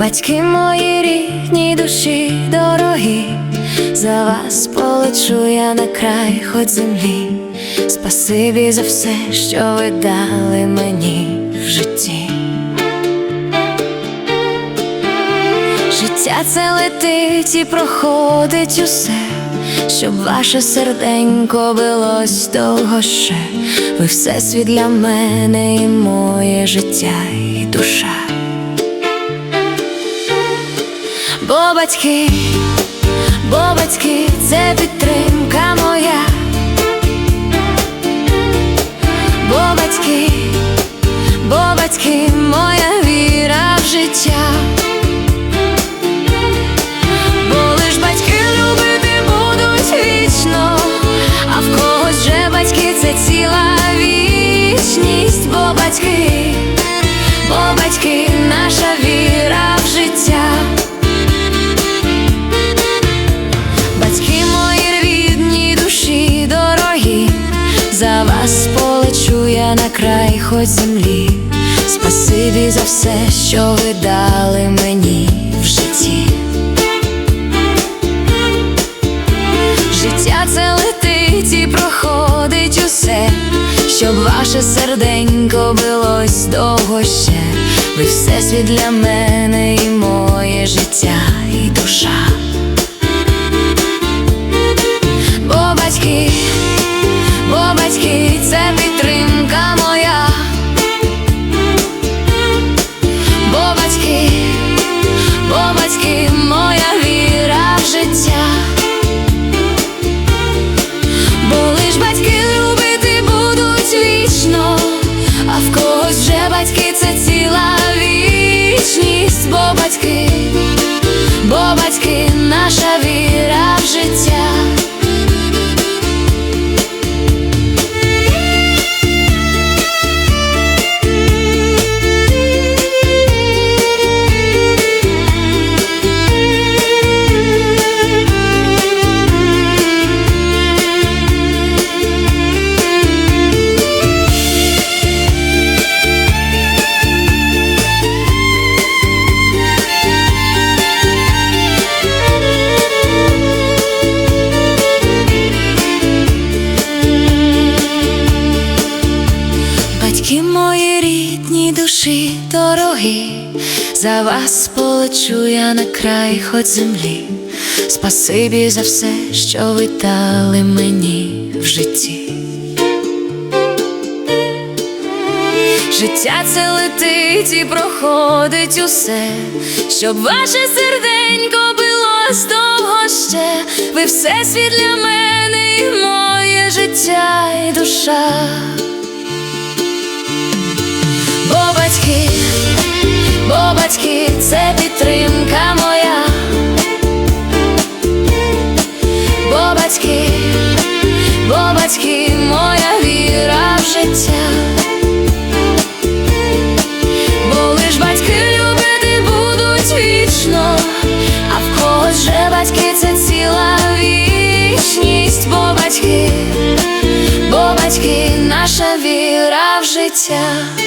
Батьки мої рідні душі дорогі, за вас полечу я на край хоч землі. Спасибі за все, що ви дали мені в житті. Життя це летить і проходить усе, щоб ваше серденько билось довго ще. Ви все світ для мене і моє життя і душа. Бо батьки, бо батьки це підтримка моя. Бо батьки, бо батьки, моя віра в життя. Бо лиш батьки любити будуть вічно, а в когось же батьки це ціла вічність, бо батьки, вас полечу я на край хоч землі. Спасибі за все, що ви дали мені в житті. Життя це летить і проходить усе, щоб ваше серденько билось довго ще. Ви все світ для мене і моє це підтримка моя. Бо батьки, бо батьки, моя віра в життя. Бо лиш батьки любити будуть вічно, а в когось вже батьки це ціла вічність, бо батьки, бо батьки, наша віра Батьки мої рідні душі дорогі, за вас полечу я на край хоч землі. Спасибі за все, що ви дали мені в житті. Життя це летить і проходить усе, щоб ваше серденько билось довго ще. Ви все світ для мене і моє життя і душа. Батьки це підтримка моя. Бо батьки, бо батьки, моя віра в життя. Бо лиш батьки любити будуть вічно, а в когось батьки це ціла вічність, бо батьки, бо батьки, наша віра в життя.